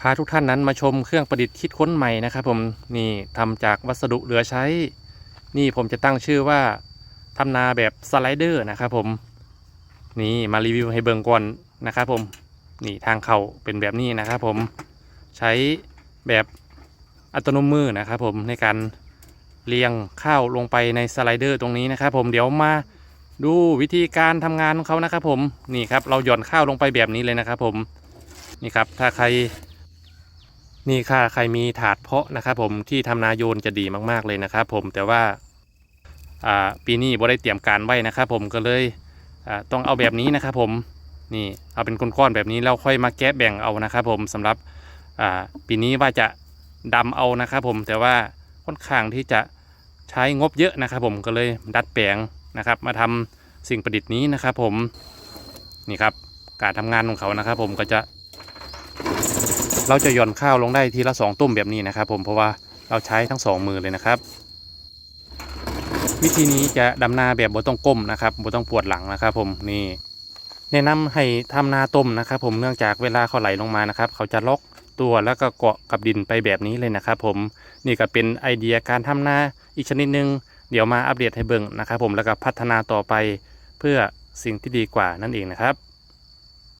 พาทุกท่านนั้นมาชมเครื่องประดิษฐ์คิดค้นใหม่นะครับ ผมนี่ทำจากวัสดุเหลือใช้ นี่ผมจะตั้งชื่อว่าทำนาแบบสไลเดอร์นะครับผมนี่มารีวิวให้เบิ่งก่อนนะครับผมนี่ทางเข้าเป็นแบบนี้นะครับผมใช้แบบอัตโนมือนะครับผมในการเรียงข้าวลงไปในสไลเดอร์ตรงนี้นะครับผมเดี๋ยวมาดูวิธีการทำงานของเขานะครับผมนี่ครับเราหย่อนข้าวลงไปแบบนี้เลยนะครับผมนี่ครับถ้าใคร นี่ค่ะใครมีถาดเพาะนะครับผมที่ทำนาโยนจะดีมากๆเลยนะครับผมแต่ว่าปีนี้บ่ได้เตรียมการไว้นะครับผมก็เลยต้องเอาแบบนี้นะครับผมนี่เอาเป็นก้อนๆแบบนี้แล้วค่อยมาแกะแบ่งเอานะครับผมสำหรับปีนี้ว่าจะดำเอานะครับผมแต่ว่าค่อนข้างที่จะใช้งบเยอะนะครับผมก็เลยดัดแปลงนะครับ มาทำสิ่งประดิษฐ์นี้นะครับผมนี่ครับการทำงานของเขานะครับผมก็จะ เราจะหย่อนข้าวลงได้ทีละสองตุ่มแบบนี้นะครับ ผมเพราะว่าเราใช้ทั้งสองมือเลยนะครับ วิธีนี้จะดำนาแบบบ่ต้องก้มนะครับบ่ต้องปวดหลังนะครับ ผมนี่แนะนำให้ทำนาต้มนะครับ ผมเนื่องจากเวลาเขาไหลลงมานะครับ เขาจะล็อกตัวแล้วก็เกาะกับดินไปแบบนี้เลยนะครับ ผมนี่ก็เป็นไอเดียการทำนาอีกชนิดหนึ่งเดี๋ยวมาอัปเดตให้เบิ่งนะครับ ผมแล้วก็พัฒนาต่อไปเพื่อสิ่งที่ดีกว่านั่นเองนะครับ